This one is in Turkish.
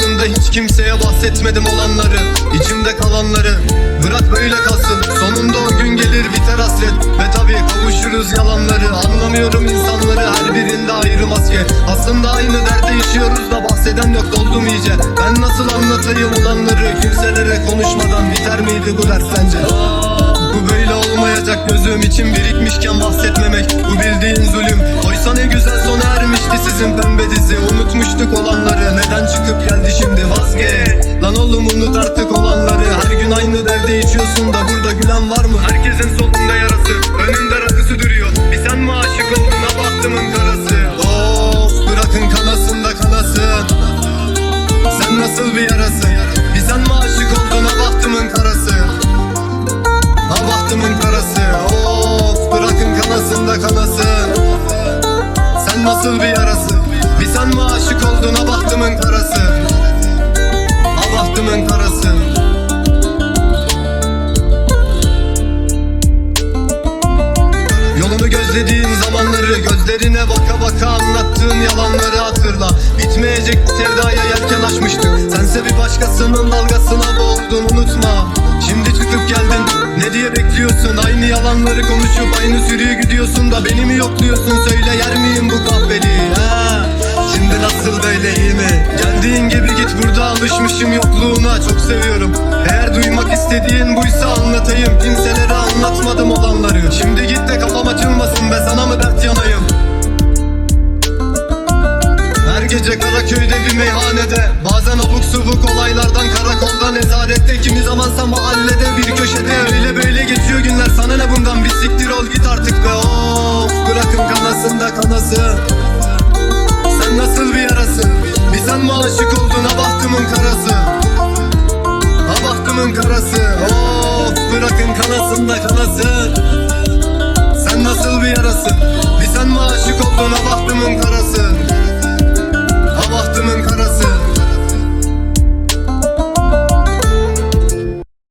Hayatımda hiç kimseye bahsetmedim olanları içimde kalanları. Bırak böyle kalsın. Sonunda o gün gelir biter hasret. Ve tabi kavuşuruz yalanları. Anlamıyorum insanları. Her birinde ayrı maske. Aslında aynı derde yaşıyoruz da bahseden yok. Doldum iyice. Ben nasıl anlatayım olanları Kimselere konuşmadan biter miydi bu ders sence? Bu böyle olmayacak. Gözüm için birikmişken bahsetmemek içiyorsun da burada gülen var mı? Herkesin solunda yarası önünde rakısı duruyor. Bir sen mi aşık oldun ha bahtımın karası? Of bırakın kanasın da kanasın Sen nasıl bir yarasın Bir sen mi aşık oldun ha bahtımın karası? Ha bahtımın karası. Of bırakın kanasın da kanasın Sen nasıl bir yarası? Bir sen mi aşık oldun ha bahtımın karası zamanları Gözlerine baka baka anlattığın yalanları hatırla. Bitmeyecek sevdaya yelken açmıştık. Sense bir başkasının dalgasına boğuldun unutma. Şimdi çıkıp geldin ne diye bekliyorsun? Aynı yalanları konuşup aynı sürüye gidiyorsun da Beni mi yokluyorsun? Söyle yer miyim bu kahveliği? Ha? Şimdi nasıl böyle iyi mi? Geldiğin gibi git burada alışmışım yokluğuna. Çok seviyorum. Eğer duymak istediğin buysa anlatayım gece Karaköy'de bir meyhanede. Bazen abuk subuk olaylardan Karakolda nezarette. Kimi zamansa mahallede bir köşede. Öyle böyle geçiyor günler. Sana ne bundan? Bir siktir ol git artık be. Of Bırakın kanasın da kanası. Sen nasıl bir yarasın Bir sen mi aşık oldun? Ha bahtımın karası. Ha bahtımın karası. Of bırakın kanasın da kanası